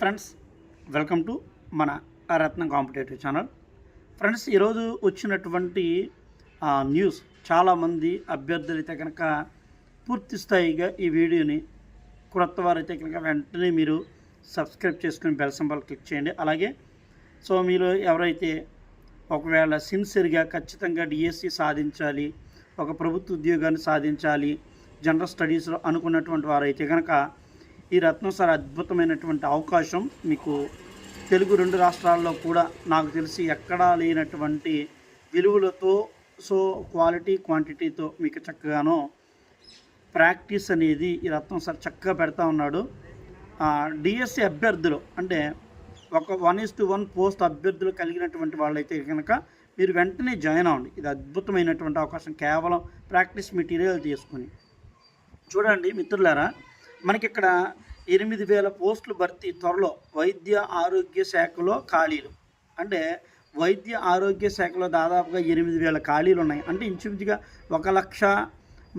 Friends welcome to మన రత్నం competitive channel. Friends ఈరోజు వచ్చినటువంటి న్యూస్ చాలామంది అభ్యర్థులు అయితే కనుక పూర్తి స్థాయిగా ఈ వీడియోని క్రొత్త వారైతే కనుక వెంటనే మీరు సబ్స్క్రైబ్ చేసుకుని బెల్ సింబల్ క్లిక్ చేయండి. అలాగే సో మీరు ఎవరైతే ఒకవేళ సిన్సియర్గా ఖచ్చితంగా డిఎస్సి సాధించాలి ఒక ప్రభుత్వ ఉద్యోగాన్ని సాధించాలి జనరల్ స్టడీస్లో అనుకున్నటువంటి వారైతే కనుక ఈ రత్నం సార్ అద్భుతమైనటువంటి అవకాశం. మీకు తెలుగు రెండు రాష్ట్రాల్లో కూడా నాకు తెలిసి ఎక్కడా లేనటువంటి విలువలతో సో క్వాలిటీ క్వాంటిటీతో మీకు చక్కగానో ప్రాక్టీస్ అనేది ఈ రత్నం సార్ చక్కగా పెడతా ఉన్నాడు. డిఎస్సి అభ్యర్థులు అంటే ఒక one is to one post అభ్యర్థులు కలిగినటువంటి వాళ్ళైతే కనుక మీరు వెంటనే జాయిన్ అవ్వండి. ఇది అద్భుతమైనటువంటి అవకాశం. కేవలం ప్రాక్టీస్ మెటీరియల్ తీసుకుని. చూడండి మిత్రులారా మనకి ఇక్కడ ఎనిమిది వేల పోస్టులు భర్తీ త్వరలో వైద్య ఆరోగ్య శాఖలో ఖాళీలు. అంటే వైద్య ఆరోగ్య శాఖలో దాదాపుగా ఎనిమిది వేల ఖాళీలు ఉన్నాయి. అంటే ఇంచుమించుగా ఒక లక్ష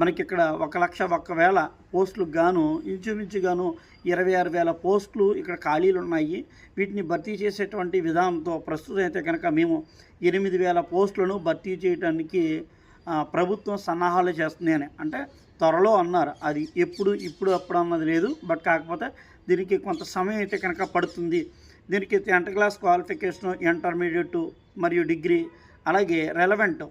మనకి ఇక్కడ ఒక లక్ష ఒక్క వేల పోస్టులకు గాను ఇంచుమించుగాను ఇరవై ఆరు వేల పోస్టులు ఇక్కడ ఖాళీలు ఉన్నాయి. వీటిని భర్తీ చేసేటువంటి విధానంతో ప్రస్తుతం అయితే కనుక మేము ఎనిమిది వేల పోస్టులను భర్తీ చేయడానికి ప్రభుత్వం సన్నాహాలు చేస్తుంది అంటే త్వరలో అన్నారు. అది ఎప్పుడు ఇప్పుడు అప్పుడు అన్నది లేదు. బట్ కాకపోతే దీనికి కొంత సమయం అయితే కనుక పడుతుంది. దీనికి టెన్త్ క్లాస్ క్వాలిఫికేషన్ ఇంటర్మీడియట్ మరియు డిగ్రీ అలాగే రెలవెంట్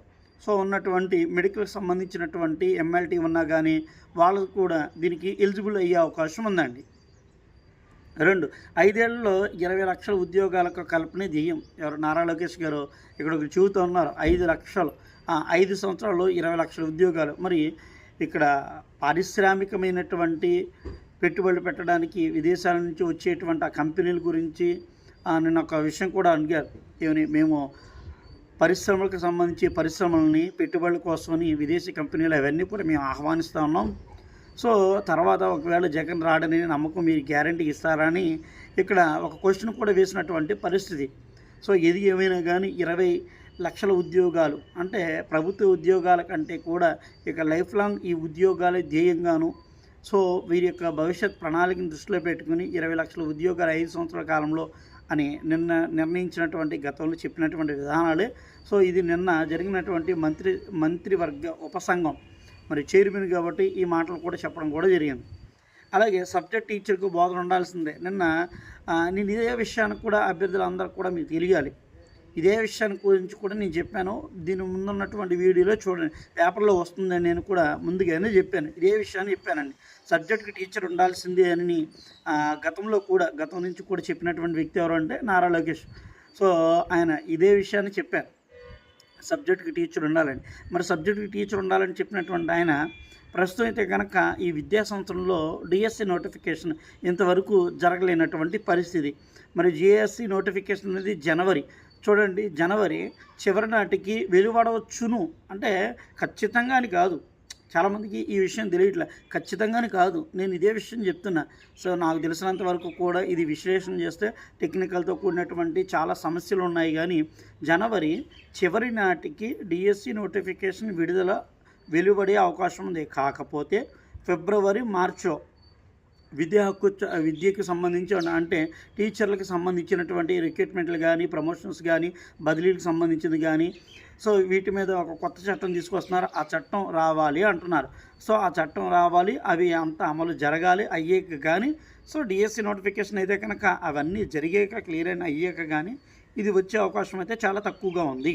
సో ఉన్నటువంటి మెడికల్కి సంబంధించినటువంటి ఎంఎల్టీ ఉన్నా కానీ వాళ్ళకు కూడా దీనికి ఎలిజిబుల్ అయ్యే అవకాశం ఉందండి. రెండు ఐదేళ్ళలో ఇరవై లక్షల ఉద్యోగాలకు కల్పన ధ్యేయం. ఎవరు? నారా లోకేష్ గారు ఇక్కడ ఒక చూతూ ఉన్నారు. ఐదు లక్షలు. ఐదు సంవత్సరాల్లో ఇరవై లక్షల ఉద్యోగాలు. మరి ఇక్కడ పారిశ్రామికమైనటువంటి పెట్టుబడులు పెట్టడానికి విదేశాల నుంచి వచ్చేటువంటి ఆ కంపెనీల గురించి నేను ఒక విషయం కూడా అడిగారు. ఏమని మేము పరిశ్రమలకు సంబంధించి పరిశ్రమలని పెట్టుబడుల కోసమని విదేశీ కంపెనీలు అవన్నీ కూడా మేము ఆహ్వానిస్తూ ఉన్నాం. సో తర్వాత ఒకవేళ జగన్ రాడని నమ్మకం మీరు గ్యారంటీ ఇస్తారని ఇక్కడ ఒక క్వశ్చన్ కూడా వేసినటువంటి పరిస్థితి. సో ఏది ఏమైనా కానీ ఇరవై లక్షల ఉద్యోగాలు. అంటే ప్రభుత్వ ఉద్యోగాల కంటే కూడా ఇక లైఫ్ లాంగ్ ఈ ఉద్యోగాలే ధ్యేయంగాను. సో వీరి యొక్క భవిష్యత్ ప్రణాళికను దృష్టిలో పెట్టుకుని ఇరవై లక్షల ఉద్యోగాలు ఐదు సంవత్సరాల కాలంలో అని నిన్న నిర్ణయించినటువంటి గతంలో చెప్పినటువంటి విధానాలే. సో ఇది నిన్న జరిగినటువంటి మంత్రి మంత్రివర్గ ఉపసంఘం. మరి చైర్మన్ కాబట్టి ఈ మాటలు కూడా చెప్పడం కూడా జరిగింది. అలాగే సబ్జెక్ట్ టీచర్కు బోధన ఉండాల్సిందే. నిన్న నేను ఇదే విషయానికి కూడా అభ్యర్థులందరూ కూడా మీకు తెలియాలి. ఇదే విషయాన్ని గురించి కూడా నేను చెప్పాను. దీని ముందున్నటువంటి వీడియోలో చూడండి. పేపర్లో వస్తుందని నేను కూడా ముందుగానే చెప్పాను. ఇదే విషయాన్ని చెప్పానండి. సబ్జెక్ట్కి టీచర్ ఉండాల్సిందే అని గతంలో కూడా గతం నుంచి కూడా చెప్పినటువంటి వ్యక్తి ఎవరు అంటే నారా లోకేష్. సో ఆయన ఇదే విషయాన్ని చెప్పారు. సబ్జెక్ట్కి టీచర్ ఉండాలని. మరి సబ్జెక్ట్కి టీచర్ ఉండాలని చెప్పినటువంటి ఆయన ప్రస్తుతం అయితే కనుక ఈ విద్యా సంవత్సరంలో డిఎస్సి నోటిఫికేషన్ ఇంతవరకు జరగలేనటువంటి పరిస్థితి. మరి జిఎస్సి నోటిఫికేషన్ అనేది జనవరి చూడండి జనవరి చివరి నాటికి వెలువడవచ్చును. అంటే ఖచ్చితంగా అని కాదు. చాలామందికి ఈ విషయం తెలియట్లే. ఖచ్చితంగానే కాదు. నేను ఇదే విషయం చెప్తున్నా. సో నాకు తెలిసినంత వరకు కూడా ఇది విశ్లేషణ చేస్తే టెక్నికల్తో కూడినటువంటి చాలా సమస్యలు ఉన్నాయి. కానీ జనవరి చివరి నాటికి డిఎస్సి నోటిఫికేషన్ విడుదల వెలువడే అవకాశం ఉంది. కాకపోతే ఫిబ్రవరి మార్చో విద్యా హక్కు విద్యకు సంబంధించి అంటే టీచర్లకు సంబంధించినటువంటి రిక్రూట్మెంట్లు కానీ ప్రమోషన్స్ కానీ బదిలీలకు సంబంధించింది కానీ సో వీటి మీద ఒక కొత్త చట్టం తీసుకొస్తున్నారు. ఆ చట్టం రావాలి అంటున్నారు. సో ఆ చట్టం రావాలి. అవి అంత అమలు జరగాలి అయ్యాక కానీ సో డిఎస్సి నోటిఫికేషన్ అయితే కనుక అవన్నీ జరిగాక క్లియర్ అయిన అయ్యాక కానీ ఇది వచ్చే అవకాశం అయితే చాలా తక్కువగా ఉంది.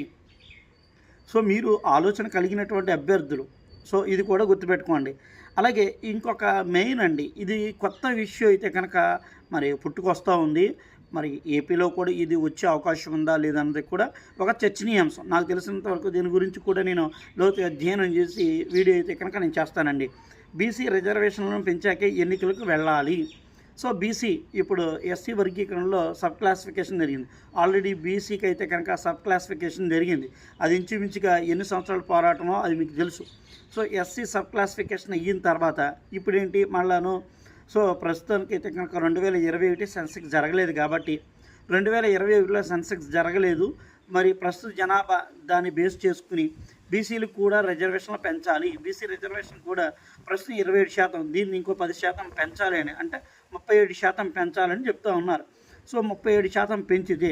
సో మీరు ఆలోచన కలిగినటువంటి అభ్యర్థులు సో ఇది కూడా గుర్తుపెట్టుకోండి. అలాగే ఇంకొక మెయిన్ అండి ఇది కొత్త విషయం అయితే కనుక మరి పుట్టుకొస్తూ ఉంది. మరి ఏపీలో కూడా ఇది వచ్చే అవకాశం ఉందా లేదన్నది కూడా ఒక చర్చనీయాంశం. నాకు తెలిసినంత వరకు దీని గురించి కూడా నేను లోతు అధ్యయనం చేసి వీడియో అయితే కనుక నేను చేస్తానండి. బీసీ రిజర్వేషన్లను పెంచాకే ఎన్నికలకు వెళ్ళాలి. సో బీసీ ఇప్పుడు ఎస్సీ వర్గీకరణలో సబ్ క్లాసిఫికేషన్ జరిగింది. ఆల్రెడీ బీసీకి అయితే కనుక సబ్ క్లాసిఫికేషన్ జరిగింది. అది ఇంచుమించుగా ఎన్ని సంవత్సరాల పోరాటమో అది మీకు తెలుసు. సో ఎస్సీ సబ్ క్లాసిఫికేషన్ అయిన తర్వాత ఇప్పుడేంటి మళ్ళాను? సో ప్రస్తుతానికి అయితే కనుక రెండు వేల ఇరవై ఒకటి సెన్సెక్స్ జరగలేదు కాబట్టి రెండు వేల ఇరవై ఒకటిలో సెన్సెక్స్ జరగలేదు. మరి ప్రస్తుత జనాభా దాన్ని బేస్ చేసుకుని బీసీలు కూడా రిజర్వేషన్లు పెంచాలి. బీసీ రిజర్వేషన్ కూడా ప్రస్తుతం ఇరవై ఏడు శాతం దీన్ని ఇంకో పది శాతం పెంచాలి అని. అంటే ముప్పై ఏడు శాతం పెంచాలని చెప్తూ ఉన్నారు. సో ముప్పై ఏడు శాతం పెంచితే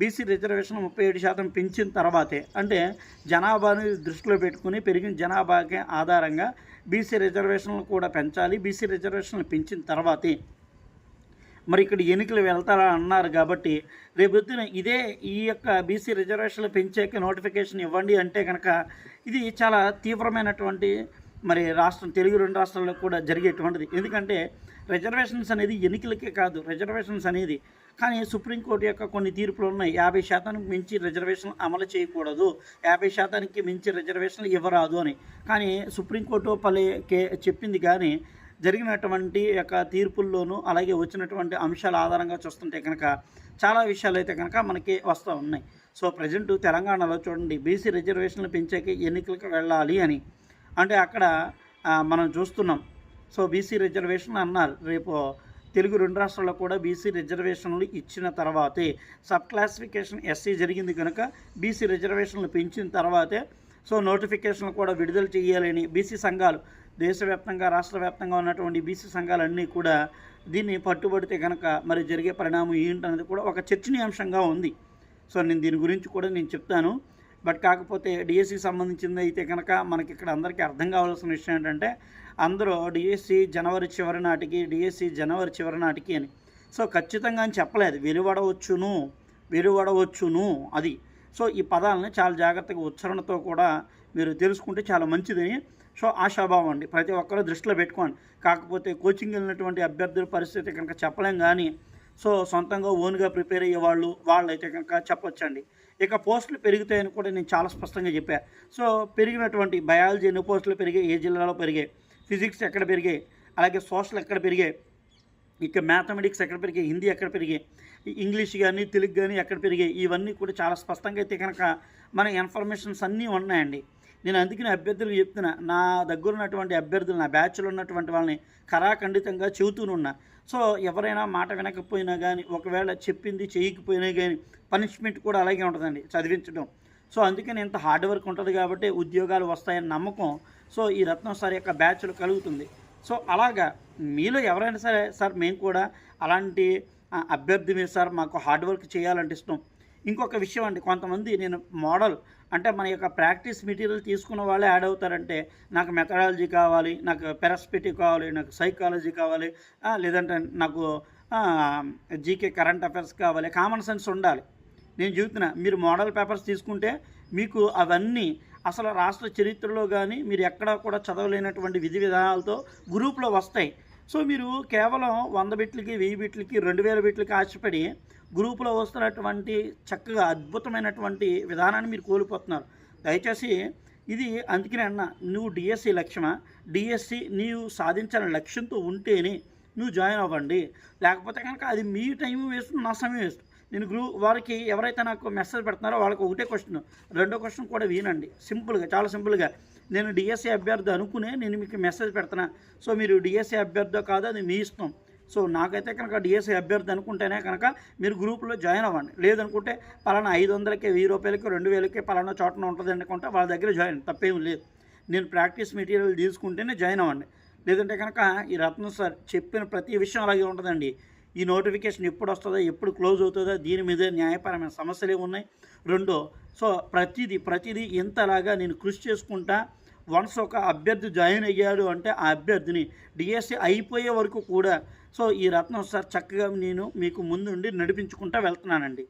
బీసీ రిజర్వేషన్ ముప్పై ఏడు శాతం పెంచిన తర్వాతే అంటే జనాభాని దృష్టిలో పెట్టుకుని పెరిగిన జనాభాకి ఆధారంగా బీసీ రిజర్వేషన్లు కూడా పెంచాలి. బీసీ రిజర్వేషన్లు పెంచిన తర్వాతే మరి ఇక్కడ ఎన్నికలు వెళ్తారా అన్నారు కాబట్టి రేపొద్దున ఇదే ఈ యొక్క బీసీ రిజర్వేషన్లు పెంచాక నోటిఫికేషన్ ఇవ్వండి అంటే కనుక ఇది చాలా తీవ్రమైనటువంటి మరి రాష్ట్రం తెలుగు రెండు రాష్ట్రాల్లో కూడా జరిగేటువంటిది. ఎందుకంటే రిజర్వేషన్స్ అనేది ఎన్నికలకే కాదు రిజర్వేషన్స్ అనేది. కానీ సుప్రీంకోర్టు యొక్క కొన్ని తీర్పులు ఉన్నాయి. యాభై శాతానికి మించి రిజర్వేషన్ అమలు చేయకూడదు. యాభై శాతానికి మించి రిజర్వేషన్లు ఇవ్వరాదు అని. కానీ సుప్రీంకోర్టు పలే కే చెప్పింది కానీ జరిగినటువంటి యొక్క తీర్పుల్లోనూ అలాగే వచ్చినటువంటి అంశాల ఆధారంగా చూస్తుంటే కనుక చాలా విషయాలు అయితే కనుక మనకి వస్తూ ఉన్నాయి. సో ప్రజెంట్ తెలంగాణలో చూడండి. బీసీ రిజర్వేషన్లు పెంచాక ఎన్నికలకు వెళ్ళాలి అని. అంటే అక్కడ మనం చూస్తున్నాం. సో బీసీ రిజర్వేషన్ అన్నారు. రేపు తెలుగు రెండు రాష్ట్రాల్లో కూడా బీసీ రిజర్వేషన్లు ఇచ్చిన తర్వాతే సబ్ క్లాసిఫికేషన్ ఎస్సీ జరిగింది కనుక బీసీ రిజర్వేషన్లు పెంచిన తర్వాతే సో నోటిఫికేషన్లు కూడా విడుదల చేయాలని బీసీ సంఘాలు దేశవ్యాప్తంగా రాష్ట్ర వ్యాప్తంగా ఉన్నటువంటి బీసీ సంఘాలన్నీ కూడా దీన్ని పట్టుబడితే కనుక మరి జరిగే పరిణామం ఏంటనేది కూడా ఒక చర్చనీయాంశంగా ఉంది. సో నేను దీని గురించి కూడా నేను చెప్తాను. బట్ కాకపోతే డిఎస్సికి సంబంధించింది అయితే కనుక మనకి ఇక్కడ అందరికీ అర్థం కావాల్సిన విషయం ఏంటంటే అందరూ డిఎస్సి జనవరి చివరి నాటికి డిఎస్సి జనవరి చివరి నాటికి అని. సో ఖచ్చితంగా అని చెప్పలేదు. వెలువడవచ్చును వెలువడవచ్చును అది. సో ఈ పదాలని చాలా జాగ్రత్తగా ఉచ్చారణతో కూడా మీరు తెలుసుకుంటే చాలా మంచిదని సో ఆశాభావం అండి. ప్రతి ఒక్కరూ దృష్టిలో పెట్టుకోండి. కాకపోతే కోచింగ్ వెళ్ళినటువంటి అభ్యర్థుల పరిస్థితి కనుక చెప్పలేం కానీ సో సొంతంగా ఓన్గా ప్రిపేర్ అయ్యే వాళ్ళు వాళ్ళైతే కనుక చెప్పొచ్చండి. ఇక పోస్టులు పెరుగుతాయని కూడా నేను చాలా స్పష్టంగా చెప్పాను సో పెరిగినటువంటి బయాలజీ ఎన్ని పోస్టులు పెరిగాయి ఏ జిల్లాలో పెరిగాయి ఫిజిక్స్ ఎక్కడ పెరిగాయి అలాగే సోషల్ ఎక్కడ పెరిగాయి ఇక మ్యాథమెటిక్స్ ఎక్కడ పెరిగాయి హిందీ ఎక్కడ పెరిగాయి ఇంగ్లీష్ కానీ తెలుగు కానీ ఎక్కడ పెరిగాయి ఇవన్నీ కూడా చాలా స్పష్టంగా అయితే కనుక మన ఇన్ఫర్మేషన్స్ అన్నీ ఉన్నాయండి. నేను అందుకని అభ్యర్థులకు చెప్తున్నా నా దగ్గర ఉన్నటువంటి అభ్యర్థులు నా బ్యాచ్లో ఉన్నటువంటి వాళ్ళని కరాఖండితంగా చెబుతూనున్నా సో ఎవరైనా మాట వినకపోయినా కానీ ఒకవేళ చెప్పింది చేయకపోయినా కానీ పనిష్మెంట్ కూడా అలాగే ఉంటుందండి చదివించడం. సో అందుకని ఇంత హార్డ్ వర్క్ ఉంటుంది కాబట్టి ఉద్యోగాలు వస్తాయని నమ్మకం. సో ఈ రత్నం సార్ యొక్క బ్యాచ్లు కలుగుతుంది. సో అలాగా మీలో ఎవరైనా సరే సార్ మేము కూడా అలాంటి అభ్యర్థి మీద సార్ మాకు హార్డ్ వర్క్ చేయాలంటే ఇష్టం. ఇంకొక విషయం అండి కొంతమంది నేను మోడల్ అంటే మన యొక్క ప్రాక్టీస్ మెటీరియల్ తీసుకున్న వాళ్ళే యాడ్ అవుతారంటే నాకు మెథడాలజీ కావాలి నాకు పెరస్పెటివ్ కావాలి నాకు సైకాలజీ కావాలి లేదంటే నాకు జీకే కరెంట్ అఫైర్స్ కావాలి కామన్ సెన్స్ ఉండాలి. నేను చెబుతున్నా మీరు మోడల్ పేపర్స్ తీసుకుంటే మీకు అవన్నీ అసలు రాష్ట్ర చరిత్రలో కానీ మీరు ఎక్కడా కూడా చదవలేనటువంటి విధి విధానాలతో గ్రూప్లో వస్తాయి. సో మీరు కేవలం వంద బిట్లకి వెయ్యి బిట్లకి రెండు వేల బిట్లకి ఆశపడి గ్రూపులో వస్తున్నటువంటి చక్కగా అద్భుతమైనటువంటి విధానాన్ని మీరు కోల్పోతున్నారు. దయచేసి ఇది అందుకనే అన్న నువ్వు డిఎస్సి లక్ష్యమా డిఎస్సి నీవు సాధించాలని లక్ష్యంతో ఉంటేనే నువ్వు జాయిన్ అవ్వండి. లేకపోతే కనుక అది మీ టైం వేస్ట్ నా సమయం వేస్ట్ నేను గ్రూ వారికి ఎవరైతే నాకు మెసేజ్ పెడుతున్నారో వాళ్ళకి ఒకటే క్వశ్చన్ రెండో క్వశ్చన్ కూడా వినండి. సింపుల్గా చాలా సింపుల్గా నేను డిఎస్సి అభ్యర్థి అనుకునే నేను మీకు మెసేజ్ పెడుతున్నా. సో మీరు డిఎస్సి అభ్యర్థో కాదు అది మీ ఇష్టం. సో నాకైతే కనుక డిఎస్సీ అభ్యర్థి అనుకుంటేనే కనుక మీరు గ్రూప్లో జాయిన్ అవ్వండి. లేదనుకుంటే పలానా ఐదు వందలకి వెయ్యి రూపాయలకి రెండు వేలకి పలానా చోటన ఉంటుంది అనుకుంటే వాళ్ళ దగ్గర జాయిన్ తప్పేం లేదు. నేను ప్రాక్టీస్ మెటీరియల్ తీసుకుంటేనే జాయిన్ అవ్వండి. లేదంటే కనుక ఈ రత్న సార్ చెప్పిన ప్రతి విషయం అలాగే ఉంటుందండి. ఈ నోటిఫికేషన్ ఎప్పుడు వస్తుందో ఎప్పుడు క్లోజ్ అవుతుందో దీని మీద న్యాయపరమైన సమస్యలు ఉన్నాయి. రెండో సో ప్రతిదీ ప్రతిదీ ఇంతలాగా నేను కృషి చేసుకుంటా వన్స్ ఒక అభ్యర్థి జాయిన్ అయ్యాడు అంటే ఆ అభ్యర్థిని డిఎస్సి అయిపోయే వరకు కూడా సో ఈ రత్నం సార్ చక్కగా నేను మీకు ముందుండి నడిపించుకుంటూ వెళ్తున్నానండి.